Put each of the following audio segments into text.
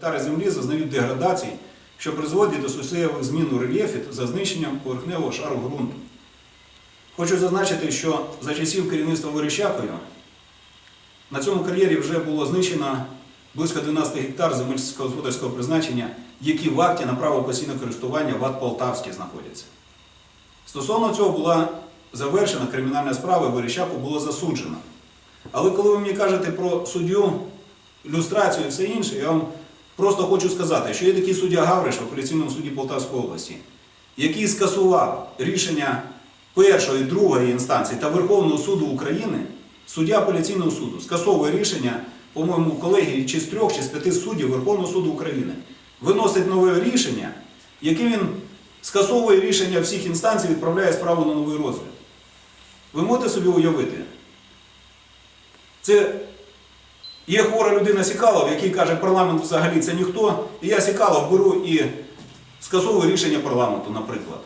Гектари землі зазнають деградації, що призводить до суттєвих змін у рельєфі за знищенням поверхневого шару ґрунту. Хочу зазначити, що за часів керівництва Верещакою на цьому кар'єрі вже було знищено близько 12 гектар земель сільськогосподарського призначення, які в акті на право постійного користування в АТ Полтавській знаходяться. Стосовно цього була завершена кримінальна справа, Верещаку було засуджено. Але коли ви мені кажете про суддю, люстрацію і все інше, я вам просто хочу сказати, що є такий суддя Гавриш в апеляційному суді Полтавської області, який скасував рішення першої, другої інстанції та Верховного суду України, суддя апеляційного суду скасовує рішення, по-моєму, колегії чи з трьох, чи з п'яти суддів Верховного суду України, виносить нове рішення, яке він скасовує рішення всіх інстанцій, відправляє справу на новий розгляд. Ви можете собі уявити? Це є хвора людина Сікалов, який каже, парламент взагалі це ніхто, і я Сікалов беру і скасовую рішення парламенту, наприклад.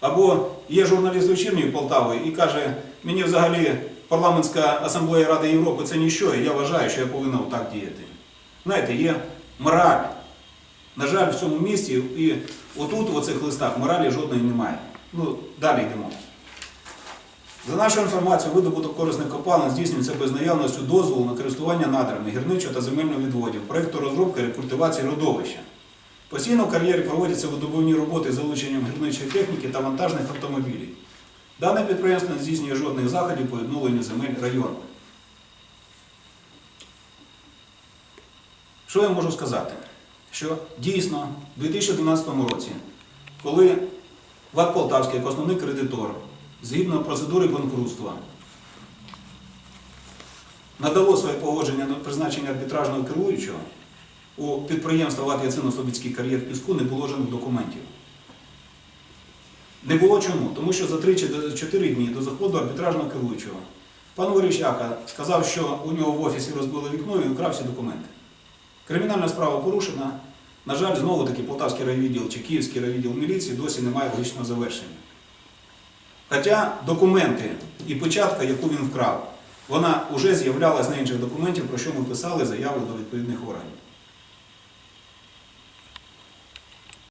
Або є журналіст вечірньої Полтави і каже, мені взагалі парламентська асамблея Ради Європи це ніщо, і я вважаю, що я повинен отак діяти. Знаєте, є мораль. На жаль, в цьому місті і отут, в оцих листах, моралі жодної немає. Ну, далі йдемо. За нашою інформацією, видобуток корисних копалин здійснюється без наявності дозволу на користування надрами, гірничого та земельного відводів, проєкту розробки рекультивації родовища. Постійно в кар'єрі проводяться видобувні роботи з залученням гірничої техніки та вантажних автомобілів. Дане підприємство не здійснює жодних заходів по відновленню земель району. Що я можу сказати? Що дійсно в 2012 році, коли ВАТ Полтавський як основний кредитор, згідно процедури банкрутства, надало своє погодження на призначення арбітражного керуючого, у підприємства ВАТ Яцино-Слобідський кар'єр піску не було жодних документів. Не було чому? Тому що за 3-4 дні до заходу арбітражного керуючого пан Верещака сказав, що у нього в офісі розбили вікно і він вкрав всі документи. Кримінальна справа порушена. На жаль, знову таки Полтавський райвідділ чи Київський райвідділ міліції досі немає логічного завершення. Хоча документи і початка, яку він вкрав, вона вже з'являлася на інших документів, про що ми писали заяви до відповідних органів.